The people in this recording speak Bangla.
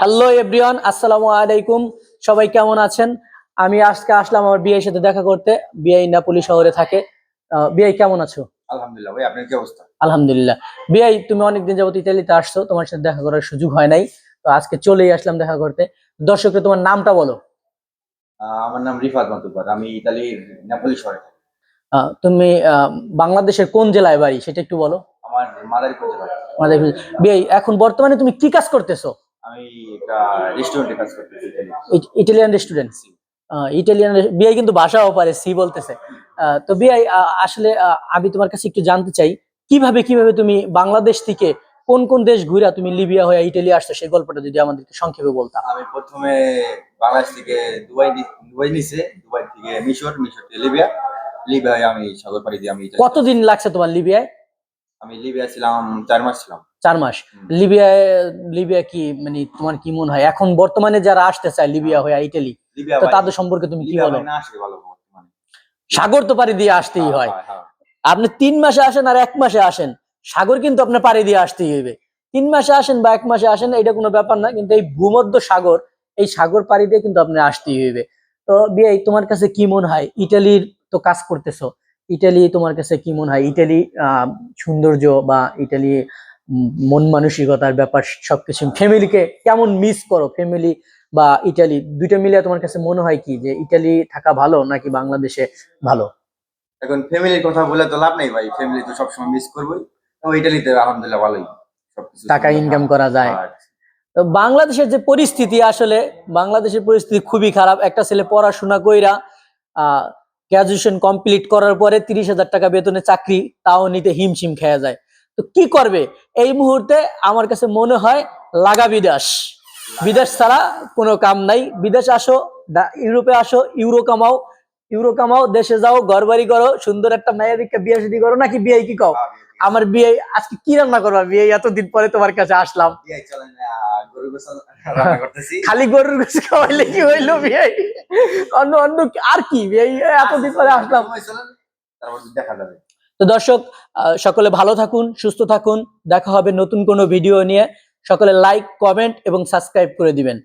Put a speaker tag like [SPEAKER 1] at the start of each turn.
[SPEAKER 1] হ্যালো এভরিওয়ান আসসালামু আলাইকুম সবাই কেমন আছেন? আমি আজকে আসলাম আমার বিয়ের সাথে দেখা করতে। বিআই নাপুলি শহরে থাকে। বিআই কেমন আছো?
[SPEAKER 2] আলহামদুলিল্লাহ ভাই আপনার কি অবস্থা?
[SPEAKER 1] আলহামদুলিল্লাহ। বিআই তুমি অনেকদিন যাবত ইতালিতে আসছো। তোমার সাথে দেখা করার সুযোগ হয় নাই। তো আজকে চলেই আসলাম দেখা করতে। দর্শককে তোমার নামটা বলো।
[SPEAKER 2] আমার নাম রিফাত মাতুব্বার আমি ইতালির নেপালি শহরে থাকি।
[SPEAKER 1] তুমি আহ, বাংলাদেশের কোন জেলায় বাড়ি? সেটা একটু বলো।
[SPEAKER 2] মাদারীপুর
[SPEAKER 1] এখন বর্তমানে তুমি কি কাজ করতেছো?
[SPEAKER 2] আমি একটা রেস্টুরেন্টে কাজ করতেছি
[SPEAKER 1] ইটালিয়ান রেস্টুরেন্ট ইটালিয়ান বিআই কিন্তু ভাষাও পারে সি বলতেছে। তো বিআই আসলে আমি তোমার কাছে একটু জানতে চাই কীভাবে কীভাবে তুমি বাংলাদেশ থেকে কোন কোন দেশ ঘুরা তুমি লিবিয়া হয়ে ইটালি আসছো? সেই গল্পটা যদি আমাদেরকে সংক্ষেপে বলতা।
[SPEAKER 2] আমি প্রথমে বাংলাদেশ থেকে দুবাই দুবাই নিছে দুবাই থেকে মিশর মিশর থেকে লিবিয়া। লিবিয়ায় আমি সাগর পাড়ি দিয়ে আমি
[SPEAKER 1] কতদিন লাগছে তোমার লিবিয়ায়?
[SPEAKER 2] আমি লিবিয়া ছিলাম চার মাস ছিলাম।
[SPEAKER 1] চার মাস। লিবিয়ায় লিবিয়া কি মানে তোমার কি মনে হয়? এখন বর্তমানে যারা আসতে চায় লিবিয়া হয়ে। ইটালি তো তাদের সম্পর্কে তুমি কি বলো?
[SPEAKER 2] ভাই না আসলে ভালো বর্তমানে
[SPEAKER 1] সাগর তো পাড়ি দিয়ে আসতেই হয়
[SPEAKER 2] হ্যাঁ, হ্যাঁ।
[SPEAKER 1] আপনি তিন মাসে আসেন আর এক মাসে আসেন। সাগর কিন্তু আপনার পাড়ি দিয়ে আসতেই হইবে। তিন মাসে আসেন বা এক মাসে আসেন এটা কোনো ব্যাপার না কিন্তু এই ভূমধ্য সাগর এই সাগর পাড়ি দিয়ে কিন্তু আপনার আসতেই হইবে। তো বিয়ে তোমার কাছে কি মনে হয়? ইটালির তো কাজ করতেছো। ইটালি তোমার কাছে কি মনে হয়? ইটালি আহ, সৌন্দর্য বা ইটালি মন মানসিকতার ব্যাপার সবকিছু ফ্যামিলিকে কেমন মিস করো? ফ্যামিলি বা ইটালি দুইটা মিলিয়ে তোমার কাছে মনে হয় কি? যে ইটালি থাকা ভালো নাকি বাংলাদেশে ভালো?
[SPEAKER 2] এখন ফ্যামিলির কথা বলে তো লাভ নেই ভাই। ফ্যামিলি তো সবসময় মিস করবোই। তো ইটালিতে আলহামদুলিল্লাহ ভালোই।
[SPEAKER 1] টাকা ইনকাম করা যায়। তো বাংলাদেশের যে পরিস্থিতি আসলে বাংলাদেশের পরিস্থিতি খুবই খারাপ। একটা ছেলে পড়াশোনা কইরা গ্রাজুয়েশন কমপ্লিট করার পরে তিরিশ হাজার টাকা বেতনে চাকরি তাও নিতে হিমশিম খেয়া যায়। তো কি করবে? এই মুহূর্তে আমার কাছে মনে হয় লাগা বিদেশ। বিদেশ ছাড়া কোনো কাম নাই। বিদেশ আসো ইউরোপে আসো ইউরো কামাও। ইউরো কামাও দেশে যাও ঘর বাড়ি করো সুন্দর একটা মেয়ের দিকে বিয়ে শাদী করো নাকি বিয়ে কি কও? আমার বিয়ে আজকে কি রান্না করবা? বিয়ে এতদিন পরে তোমার কাছে আসলাম।
[SPEAKER 2] করতেছি।
[SPEAKER 1] খালি গরুর গোস খাওয়াইলে কি হইল ভাই অন্য অন্য আর কি ভাই এতদিন পরে আসলাম।
[SPEAKER 2] দেখা যাবে।
[SPEAKER 1] তো দর্শক আহ, সকলে ভালো থাকুন সুস্থ থাকুন। দেখা হবে নতুন কোনো ভিডিও নিয়ে। সকলে লাইক কমেন্ট এবং সাবস্ক্রাইব করে দিবেন।